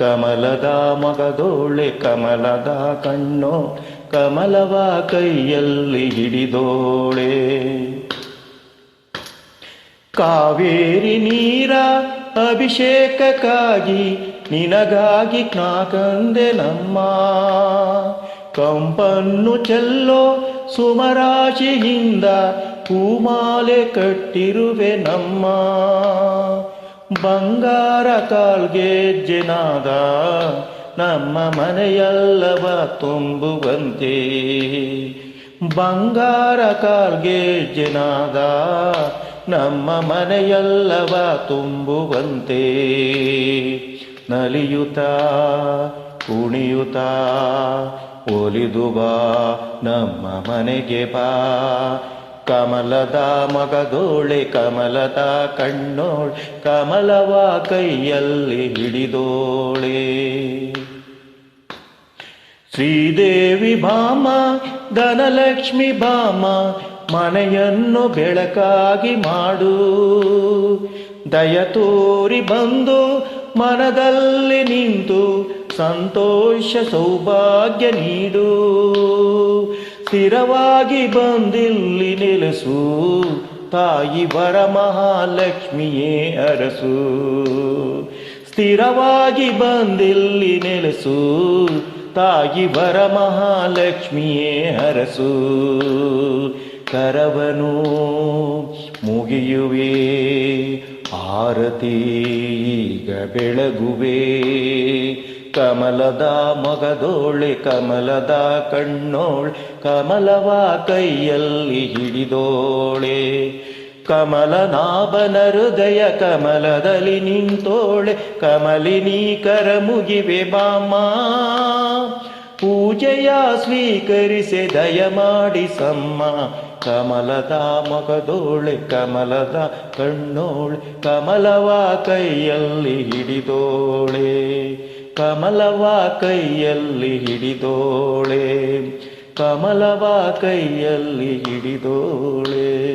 ಕಮಲದ ಮಗದೋಳೆ ಕಮಲದ ಕಣ್ಣು, ಕಮಲವ ಕೈಯಲ್ಲಿ ಹಿಡಿದೋಳೆ. ಕಾವೇರಿ ನೀರ ಅಭಿಷೇಕಕ್ಕಾಗಿ ನಿನಗಾಗಿ ನಾಕಂದೆ ನಮ್ಮ. ಕಂಪನ್ನು ಚೆಲ್ಲೋ ಸುಮರಾಶಿಯಿಂದ ಹೂಮಾಲೆ ಕಟ್ಟಿರುವೆ ನಮ್ಮ. ಬಂಗಾರ ಕಾಲ್ಗೆ ಜನಾದ ನಮ್ಮ ಮನೆಯಲ್ಲವ ತುಂಬುವಂತೆ. ಬಂಗಾರ ಕಾಲ್ಗೆ ಜನಾದ ನಮ್ಮ ಮನೆಯಲ್ಲವ ತುಂಬುವಂತೆ. ನಲಿಯುತ ಕುಣಿಯುತ್ತ ಒಲಿದು ಬಾ ನಮ್ಮ ಮನೆಗೆ ಬಾ. ಕಮಲದ ಮಗದೋಳೆ ಕಮಲದ ಕಣ್ಣೋಳೆ, ಕಮಲವ ಕೈಯಲ್ಲಿ ಹಿಡಿದೋಳೆ. ಶ್ರೀದೇವಿ ಭಾಮ, ಧನಲಕ್ಷ್ಮಿ ಭಾಮ, ಮನೆಯನ್ನು ಬೆಳಕಾಗಿ ಮಾಡು. ದಯ ತೋರಿ ಬಂದು ಮನದಲ್ಲಿ ನಿಂತು, ಸಂತೋಷ ಸೌಭಾಗ್ಯ ನೀಡು. ಸ್ಥಿರವಾಗಿ ಬಂದಿಲ್ಲಿ ನೆಲೆಸು. ತಾಯಿ ವರ ಮಹಾಲಕ್ಷ್ಮಿಯೇ ಅರಸು. ಸ್ಥಿರವಾಗಿ ಬಂದಿಲ್ಲಿ ನೆಲೆಸು. ತಾಯಿ ವರ ಮಹಾಲಕ್ಷ್ಮಿಯೇ ಹರಸು ಕರವನು ಮುಗಿಯುವೆ. ಆರತಿ ಈಗ ಬೆಳಗುವೆ. ಕಮಲದ ಮಗದೋಳೆ, ಕಮಲದ ಕಣ್ಣೋಳೆ, ಕಮಲವ ಕೈಯಲ್ಲಿ ಹಿಡಿದೋಳೆ. ಕಮಲನಾಭನ ಹೃದಯ ಕಮಲದಲ್ಲಿ ನಿಂತೋಳೆ. ಕಮಲಿನಿ ಕರ ಮುಗಿವೆ ಬಾಮ ಪೂಜೆಯ ಸ್ವೀಕರಿಸೆ ದಯಮಾಡಿ ಸಮ್ಮ. ಕಮಲದ ಮಗದೋಳೆ ಕಮಲದ ಕಣ್ಣೋಳೆ ಕಮಲವ ಕೈಯಲ್ಲಿ ಹಿಡಿದೋಳೆ ಕಮಲವ ಕೈಯಲ್ಲಿ ಹಿಡಿದೋಳೆ ಕಮಲವ ಕೈಯಲ್ಲಿ ಹಿಡಿದೋಳೆ.